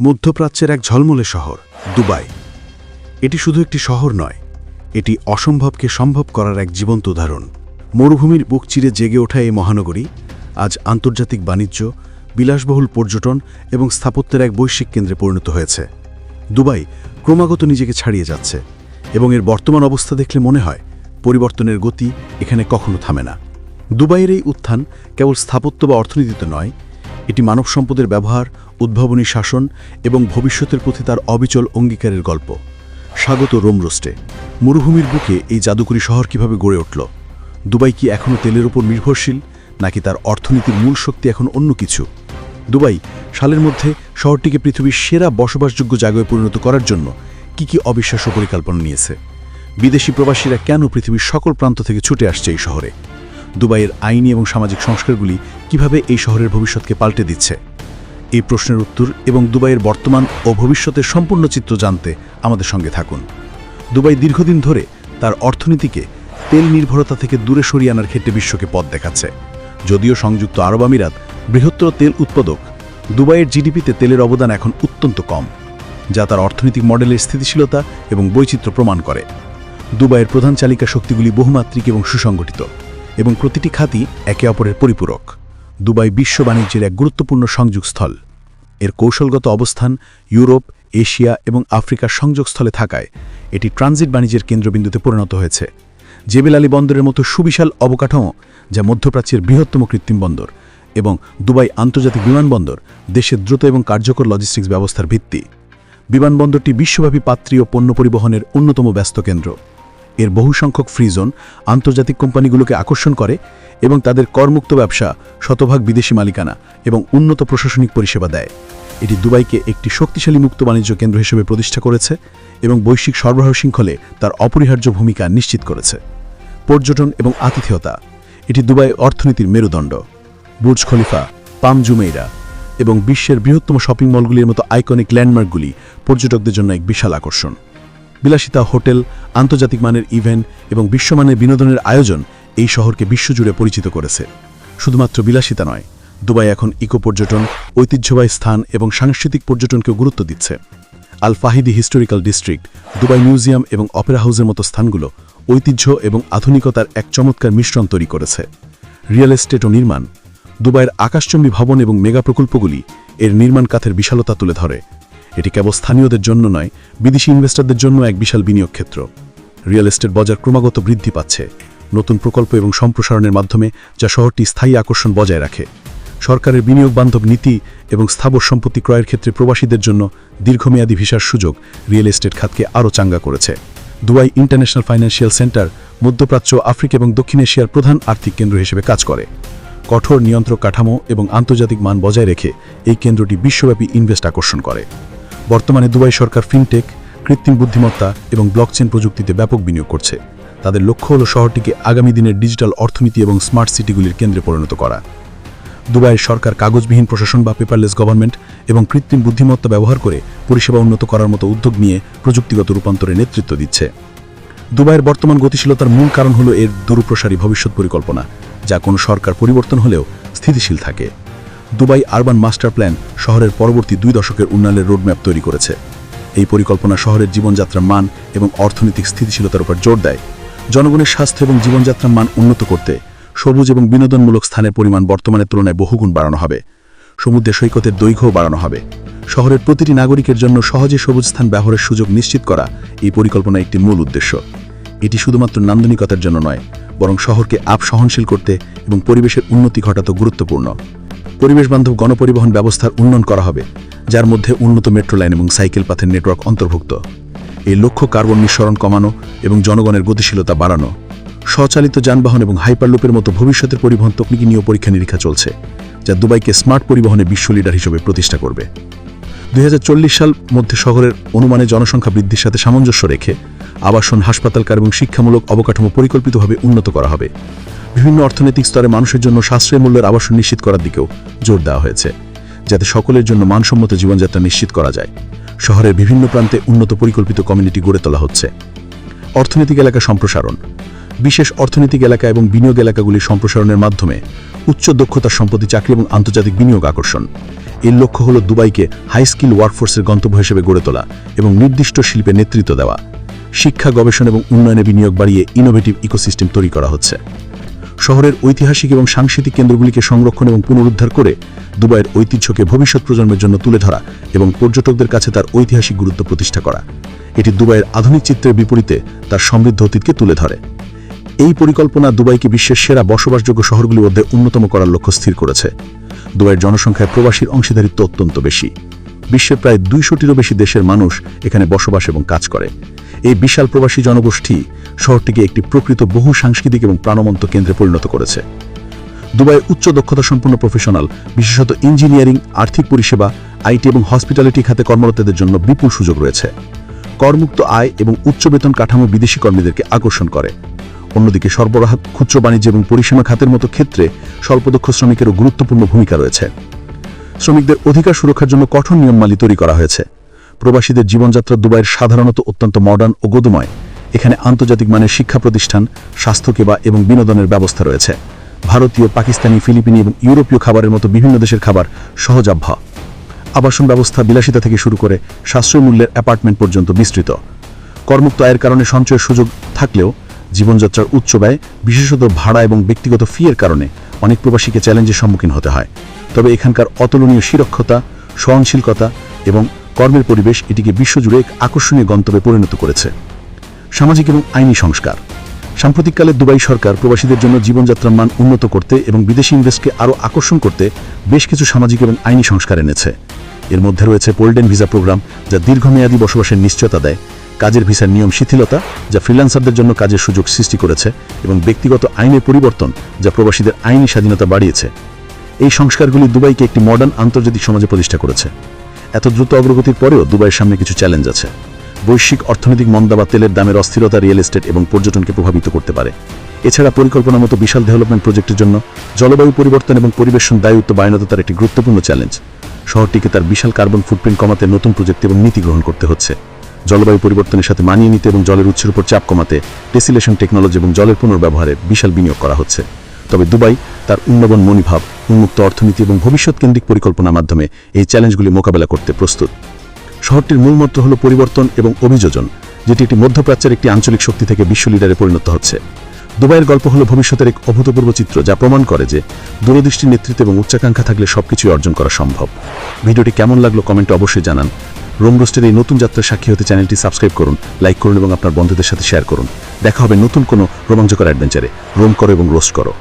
মধ্যপ্রাচ্যের এক ঝলমলে শহর, দুবাই। এটি শুধু একটি শহর নয়, এটি অসম্ভবকে সম্ভব করার এক জীবন্ত উদাহরণ। মরুভূমির বুক চিরে জেগে ওঠা এই মহানগরী আজ আন্তর্জাতিক বাণিজ্য, বিলাসবহুল পর্যটন এবং স্থাপত্যের এক বৈশ্বিক কেন্দ্রে পরিণত হয়েছে। দুবাই ক্রমাগত নিজেকে ছাড়িয়ে যাচ্ছে এবং এর বর্তমান অবস্থা দেখলে মনে হয় পরিবর্তনের গতি এখানে কখনো থামে না। দুবাইয়ের এই উত্থান কেবল স্থাপত্য বা অর্থনীতিতে নয় এটি মানব সম্পদের ব্যবহার, উদ্ভাবনী শাসন এবং ভবিষ্যতের প্রতি তার অবিচল অঙ্গীকারের গল্প। স্বাগত রোমরোস্টে মরুভূমির বুকে এই জাদুকরী শহর কীভাবে গড়ে উঠল? দুবাই কি এখনও তেলের উপর নির্ভরশীল, নাকি তার অর্থনীতির মূল শক্তি এখন অন্য কিছু? দুবাই, সালের মধ্যে শহরটিকে পৃথিবীর সেরা বসবাসযোগ্য জায়গায় পরিণত করার জন্য কি কি অবিশ্বাস্য পরিকল্পনা নিয়েছে? বিদেশি প্রবাসীরা কেন পৃথিবীর সকল প্রান্ত থেকে ছুটে আসছে এই শহরে? দুবাইয়ের আইনি এবং সামাজিক সংস্কারগুলি কীভাবে এই শহরের ভবিষ্যৎকে পাল্টে দিচ্ছে? এই প্রশ্নের উত্তর এবং দুবাইয়ের বর্তমান ও ভবিষ্যতের সম্পূর্ণ চিত্র জানতে আমাদের সঙ্গে থাকুন। দুবাই দীর্ঘদিন ধরে তার অর্থনীতিকে তেল নির্ভরতা থেকে দূরে সরিয়ে আনার ক্ষেত্রে বিশ্বকে পথ দেখাচ্ছে। যদিও সংযুক্ত আরব আমিরাত বৃহত্তর তেল উৎপাদক, দুবাইয়ের জিডিপিতে তেলের অবদান এখন অত্যন্ত কম, যা তার অর্থনৈতিক মডেলের স্থিতিশীলতা এবং বৈচিত্র্য প্রমাণ করে। দুবাইয়ের প্রধান চালিকা শক্তিগুলি বহুমাত্রিক এবং সুসংগঠিত। এবং প্রতিটি খাতি একে অপরের পরিপূরক। দুবাই বিশ্ব বাণিজ্যের এক গুরুত্বপূর্ণ সংযোগস্থল। এর কৌশলগত অবস্থান ইউরোপ, এশিয়া এবং আফ্রিকার সংযোগস্থলে থাকায় এটি ট্রানজিট বাণিজ্যের কেন্দ্রবিন্দুতে পরিণত হয়েছে। জেবেল আলী বন্দরের মতো সুবিশাল অবকাঠামো যা মধ্যপ্রাচ্যের বৃহত্তম কৃত্রিম বন্দর এবং দুবাই আন্তর্জাতিক বিমানবন্দর দেশের দ্রুত এবং কার্যকর লজিস্টিক্স ব্যবস্থার ভিত্তি। বিমানবন্দরটি বিশ্বব্যাপী পাত্রী ও পণ্য পরিবহনের অন্যতম ব্যস্ত কেন্দ্র। এর বহু সংখ্যক ফ্রি জোন আন্তর্জাতিক কোম্পানিগুলোকে আকর্ষণ করে এবং তাদের করমুক্ত ব্যবসা শতভাগ বিদেশি মালিকানা এবং উন্নত প্রশাসনিক পরিষেবা দেয়। এটি দুবাইকে একটি শক্তিশালী মুক্ত বাণিজ্য কেন্দ্র হিসেবে প্রতিষ্ঠা করেছে এবং বৈশ্বিক সরবরাহ শৃঙ্খলে তার অপরিহার্য ভূমিকা নিশ্চিত করেছে। পর্যটন এবং আতিথেয়তা, এটি দুবাই অর্থনীতির মেরুদণ্ড। বুর্জ খলিফা, পাম জুমেইরা এবং বিশ্বের বৃহত্তম শপিং মলগুলির মতো আইকনিক ল্যান্ডমার্কগুলি পর্যটকদের জন্য এক বিশাল আকর্ষণ। বিলাসিতা হোটেল, আন্তর্জাতিক মানের ইভেন্ট এবং বিশ্বমানের বিনোদনের আয়োজন এই শহরকে বিশ্বজুড়ে পরিচিত করেছে। শুধুমাত্র বিলাসিতা নয়, দুবাই এখন ইকো পর্যটন, ঐতিহ্যবাহী স্থান এবং সাংস্কৃতিক পর্যটনকেও গুরুত্ব দিচ্ছে। Al Fahidi historical district, Dubai museum এবং অপেরা হাউসের মতো স্থানগুলো ঐতিহ্য এবং আধুনিকতার এক চমৎকার মিশ্রণ তৈরি করেছে। রিয়েল এস্টেট ও নির্মাণ, দুবাইয়ের আকাশচম্বী ভবন এবং মেগা প্রকল্পগুলি এর নির্মাণ কাথের বিশালতা তুলে ধরে। এটি কেবল স্থানীয়দের জন্য নয়, বিদেশি ইনভেস্টরদের জন্য এক বিশাল বিনিয়োগ ক্ষেত্র। রিয়েল এস্টেট বাজার ক্রমাগত বৃদ্ধি পাচ্ছে। নতুন প্রকল্প এবং সম্প্রসারণের মাধ্যমে যা শহরটি স্থায়ী আকর্ষণ বজায় রাখে। সরকারের বিনিয়োগ বান্ধব নীতি এবং স্থাবর সম্পত্তি ক্রয়ের ক্ষেত্রে প্রবাসীদের জন্য দীর্ঘমেয়াদী ভিসার সুযোগ রিয়েল এস্টেট খাতকে আরও চাঙ্গা করেছে। দুবাই ইন্টারন্যাশনাল ফাইন্যান্সিয়াল সেন্টার মধ্যপ্রাচ্য, আফ্রিকা এবং দক্ষিণ এশিয়ার প্রধান আর্থিক কেন্দ্র হিসেবে কাজ করে। কঠোর নিয়ন্ত্রক কাঠামো এবং আন্তর্জাতিক মান বজায় রেখে এই কেন্দ্রটি বিশ্বব্যাপী ইনভেস্ট আকর্ষণ করে। বর্তমানে দুবাই সরকার ফিনটেক, কৃত্রিম বুদ্ধিমত্তা এবং ব্লকচেন প্রযুক্তিতে ব্যাপক বিনিয়োগ করছে। তাদের লক্ষ্য হল শহরটিকে আগামী দিনের ডিজিটাল অর্থনীতি এবং স্মার্ট সিটিগুলির কেন্দ্রে পরিণত করা। দুবাইয়ের সরকার কাগজবিহীন প্রশাসন বা পেপারলেস গভর্নমেন্ট এবং কৃত্রিম বুদ্ধিমত্তা ব্যবহার করে পরিষেবা উন্নত করার মতো উদ্যোগ নিয়ে প্রযুক্তিগত রূপান্তরে নেতৃত্ব দিচ্ছে। দুবাইয়ের বর্তমান গতিশীলতার মূল কারণ হল এর দূরপ্রসারী ভবিষ্যৎ পরিকল্পনা, যা কোনো সরকার পরিবর্তন হলেও স্থিতিশীল থাকে। দুবাই আরবান মাস্টার প্ল্যান শহরের পরবর্তী দুই দশকের উন্নয়নের রোডম্যাপ তৈরি করেছে। এই পরিকল্পনা শহরের জীবনযাত্রার মান এবং অর্থনৈতিক স্থিতিশীলতার উপর জোর দেয়। জনগণের স্বাস্থ্য এবং জীবনযাত্রার মান উন্নত করতে সবুজ এবং বিনোদনমূলক স্থানের পরিমাণ বর্তমানের তুলনায় বহুগুণ বাড়ানো হবে। সমুদ্রের সৈকতের দৈর্ঘ্যও বাড়ানো হবে। শহরের প্রতিটি নাগরিকের জন্য সহজে সবুজ স্থান ব্যবহারের সুযোগ নিশ্চিত করা এই পরিকল্পনা একটি মূল উদ্দেশ্য। এটি শুধুমাত্র নান্দনিকতার জন্য নয়, বরং শহরকে আপ সহনশীল করতে এবং পরিবেশের উন্নতি ঘটাতে গুরুত্বপূর্ণ। পরিবেশ বান্ধব গণপরিবহন ব্যবস্থার উন্নয়ন করা হবে, যার মধ্যে উন্নত মেট্রো লাইন এবং সাইকেল পাথের নেটওয়ার্ক অন্তর্ভুক্ত। এই লক্ষ্য কার্বন নিঃসরণ কমানো এবং জনগণের গতিশীলতা বাড়ানো। স্বচালিত যানবাহন এবং হাইপারলুপের মতো ভবিষ্যতের পরিবহন তকনিকি নিয়েও পরীক্ষা নিরীক্ষা চলছে, যা দুবাইকে স্মার্ট পরিবহনে বিশ্ব লিডার হিসেবে প্রতিষ্ঠা করবে। দুই হাজার চল্লিশ সাল মধ্যে শহরের অনুমানে জনসংখ্যা বৃদ্ধির সাথে সামঞ্জস্য রেখে আবাসন, হাসপাতালকার এবং শিক্ষামূলক অবকাঠামো পরিকল্পিতভাবে উন্নত করা হবে। বিভিন্ন অর্থনৈতিক স্তরে মানুষের জন্য সাশ্রয় মূল্যের আবাসন নিশ্চিত করার দিকেও জোর দেওয়া হয়েছে, যাতে সকলের জন্য মানসম্মত জীবনযাত্রা নিশ্চিত করা যায়। শহরের বিভিন্ন প্রান্তে উন্নত পরিকল্পিত কমিউনিটি গড়ে তোলা হচ্ছে। অর্থনৈতিক এলাকা সম্প্রসারণ। বিশেষ অর্থনৈতিক এলাকা এবং বিনিয়োগ এলাকাগুলি সম্প্রসারণের মাধ্যমে উচ্চ দক্ষতার সম্পত্তি চাকরি এবং আন্তর্জাতিক বিনিয়োগ আকর্ষণ। এর লক্ষ্য হল দুবাইকে হাই স্কিল ওয়ার্কফোর্সের গন্তব্য হিসেবে গড়ে তোলা এবং নির্দিষ্ট শিল্পে নেতৃত্ব দেওয়া। শিক্ষা, গবেষণা এবং উন্নয়নে বিনিয়োগ বাড়িয়ে ইনোভেটিভ ইকোসিস্টেম তৈরি করা হচ্ছে। শহরের ঐতিহাসিক এবং সাংস্কৃতিক কেন্দ্রগুলিকে সংরক্ষণ এবং পুনরুদ্ধার করে দুবাইয়ের ঐতিহ্যকে ভবিষ্যৎ প্রজন্মের জন্য তুলে ধরা এবং পর্যটকদের কাছে তার ঐতিহাসিক গুরুত্ব প্রতিষ্ঠা করা। এটি দুবাইয়ের আধুনিক চিত্রের বিপরীতে তার সমৃদ্ধ অতীতকে তুলে ধরে। এই পরিকল্পনা দুবাইকে বিশ্বের সেরা বসবাসযোগ্য শহরগুলির মধ্যে অন্যতম করার লক্ষ্য স্থির করেছে। দুবাইয়ের জনসংখ্যায় প্রবাসীর অংশীদারিত্ব অত্যন্ত বেশি। বিশ্বের প্রায় দুইশোটিরও বেশি দেশের মানুষ এখানে বসবাস এবং কাজ করে। এই বিশাল প্রবাসী জনগোষ্ঠী শহরটিকে একটি প্রকৃত বহু সাংস্কৃতিক এবং প্রাণবন্ত কেন্দ্রে পরিণত করেছে। দুবাইয়ের উচ্চ দক্ষতা সম্পন্ন প্রফেশনাল বিশেষত ইঞ্জিনিয়ারিং আর্থিক পরিষেবা, আইটি এবং হসপিটালিটি খাতে কর্মরতদের জন্য বিপুল সুযোগ রয়েছে। করমুক্ত আয় এবং উচ্চ বেতন কাঠামো বিদেশি কর্মীদেরকে আকর্ষণ করে। অন্যদিকে সরবরাহ, খুচরো বাণিজ্য এবং পরিসীমা খাতের মতো ক্ষেত্রে স্বল্পদক্ষ শ্রমিকেরও গুরুত্বপূর্ণ ভূমিকা রয়েছে। শ্রমিকদের অধিকার সুরক্ষার জন্য কঠোর নিয়মমালি তৈরি করা হয়েছে। প্রবাসীদের জীবনযাত্রা দুবাইয়ের সাধারণত অত্যন্ত মডার্ন ও গদুময়। এখানে আন্তর্জাতিক মানের শিক্ষা প্রতিষ্ঠান, স্বাস্থ্যসেবা এবং বিনোদনের ব্যবস্থা রয়েছে। ভারতীয়, পাকিস্তানি, ফিলিপিনি এবং ইউরোপীয় খাবারের মতো বিভিন্ন দেশের খাবার সহজাভ্য আবাসন ব্যবস্থা বিলাসিতা থেকে শুরু করে সাশ্রয় মূল্যের অ্যাপার্টমেন্ট পর্যন্ত বিস্তৃত। কর্মুক্ত আয়ের কারণে সঞ্চয়ের সুযোগ থাকলেও জীবনযাত্রার উচ্চ ব্যয়, বিশেষত ভাড়া এবং ব্যক্তিগত ফিয়ের কারণে অনেক প্রবাসীকে চ্যালেঞ্জের সম্মুখীন হতে হয়। তবে এখানকার অতুলনীয় সুরক্ষতা সহনশীলতা এবং কর্মের পরিবেশ এটিকে বিশ্বজুড়ে এক আকর্ষণীয় গন্তব্যে পরিণত করেছে। সামাজিক এবং আইনি সংস্কার। সাম্প্রতিককালে দুবাই সরকার প্রবাসীদের জন্য জীবনযাত্রার মান উন্নত করতে এবং বিদেশি ইনভেস্টকে আরও আকর্ষণ করতে বেশ কিছু সামাজিক এবং আইনি সংস্কার এনেছে। এর মধ্যে রয়েছে পোল্ডেন ভিসা প্রোগ্রাম, যা দীর্ঘমেয়াদী বসবাসের নিশ্চয়তা দেয়। কাজের ভিসার নিয়ম শিথিলতা, যা ফ্রিল্যান্সারদের জন্য কাজের সুযোগ সৃষ্টি করেছে এবং ব্যক্তিগত আইনের পরিবর্তন, যা প্রবাসীদের আইনি স্বাধীনতা বাড়িয়েছে। এই সংস্কারগুলি দুবাইকে একটি মডার্ন আন্তর্জাতিক সমাজে প্রতিষ্ঠা করেছে। এত দ্রুত অগ্রগতির পরেও দুবাইয়ের সামনে কিছু চ্যালেঞ্জ আছে। বৈশ্বিক অর্থনৈতিক মন্দা বা তেলের দামের অস্থিরতা রিয়েল এস্টেট এবং পর্যটনকে প্রভাবিত করতে পারে। এছাড়া পরিকল্পনা মতো বিশাল ডেভেলপমেন্ট প্রজেক্টের জন্য জলবায়ু পরিবর্তন এবং পরিবেশন দায়িত্ব বায়নতার একটি গুরুত্বপূর্ণ চ্যালেঞ্জ শহরটিকে তার বিশাল কার্বন ফুটপ্রিন্ট কমাতে নতুন প্রজেক্ট এবং নীতি গ্রহণ করতে হচ্ছে। জলবায়ু পরিবর্তনের সাথে মানিয়ে নিতে এবং জলের উৎসের উপর চাপ কমাতে ডেসিলেশন টেকনোলজি এবং জলের পুনর্ব্যবহারে বিশাল বিনিয়োগ করা হচ্ছে। তবে দুবাই তার উন্নবন মনোভাব উন্মুক্ত অর্থনীতি এবং ভবিষ্যৎ কেন্দ্রিক পরিকল্পনার মাধ্যমে এই চ্যালেঞ্জগুলি মোকাবেলা করতে প্রস্তুত। শহরটির মূল মন্ত্র হল পরিবর্তন এবং অভিযোজন, যেটি একটি মধ্যপ্রাচ্যের একটি আঞ্চলিক শক্তি থেকে বিশ্ব লিডারে পরিণত হচ্ছে। দুবাইয়ের গল্প হল ভবিষ্যতের এক অভূতপূর্ব চিত্র, যা প্রমাণ করে যে দূরদৃষ্টির নেতৃত্ব এবং উচ্চাকাঙ্ক্ষা থাকলে সবকিছুই অর্জন করা সম্ভব। ভিডিওটি কেমন লাগল কমেন্টে অবশ্যই জানান। রোম রোস্টের এই নতুন যাত্রার সাক্ষী হতে চ্যানেলটি সাবস্ক্রাইব করুন, লাইক করুন এবং আপনার বন্ধুদের সাথে শেয়ার করুন। দেখা হবে নতুন কোনো রোমাঞ্চকর অ্যাডভেঞ্চারে। রোম করো এবং রোস্ট করো।